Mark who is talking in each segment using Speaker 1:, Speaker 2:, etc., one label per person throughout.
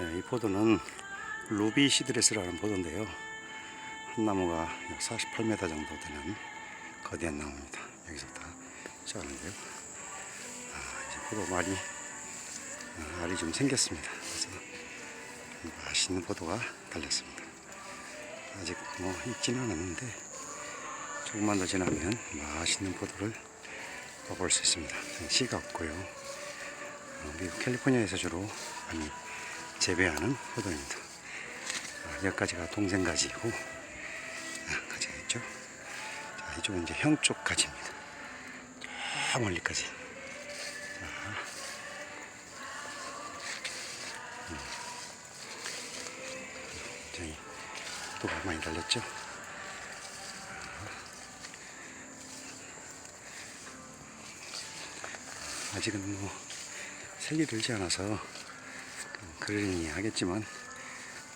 Speaker 1: 네, 이 포도는 루비 시드레스라는 포도인데요. 한 나무가 약 48m 정도 되는 거대한 나무입니다. 여기서부터 시작하는데요. 아, 이제 포도 말이 아, 알이 좀 생겼습니다. 그래서 맛있는 포도가 달렸습니다. 아직 뭐 익지는 않았는데 조금만 더 지나면 맛있는 포도를 먹을 수 있습니다. 씨가 없고요. 어, 미국 캘리포니아에서 주로 많이 재배하는 포도입니다. 아, 여기까지가 동생 가지고 아, 가지가 있죠. 자, 이쪽은 이제 형 쪽 가지입니다. 저 멀리까지. 자, 음. 저희 포도가 많이 달렸죠. 아직은 뭐 색이 들지 않아서 그러니 하겠지만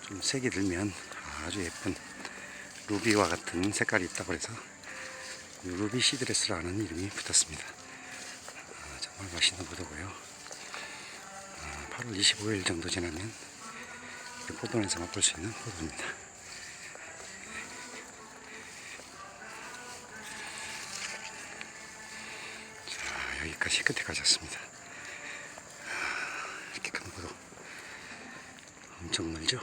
Speaker 1: 좀 색이 들면 아주 예쁜 루비와 같은 색깔이 있다고 해서 루비 시드레스라는 이름이 붙었습니다. 아, 정말 맛있는 포도고요. 아, 8월 25일 정도 지나면 포도원에서 맛볼 수 있는 포도입니다. 자, 여기까지 끝에 가졌습니다. 아, 이렇게 멀죠?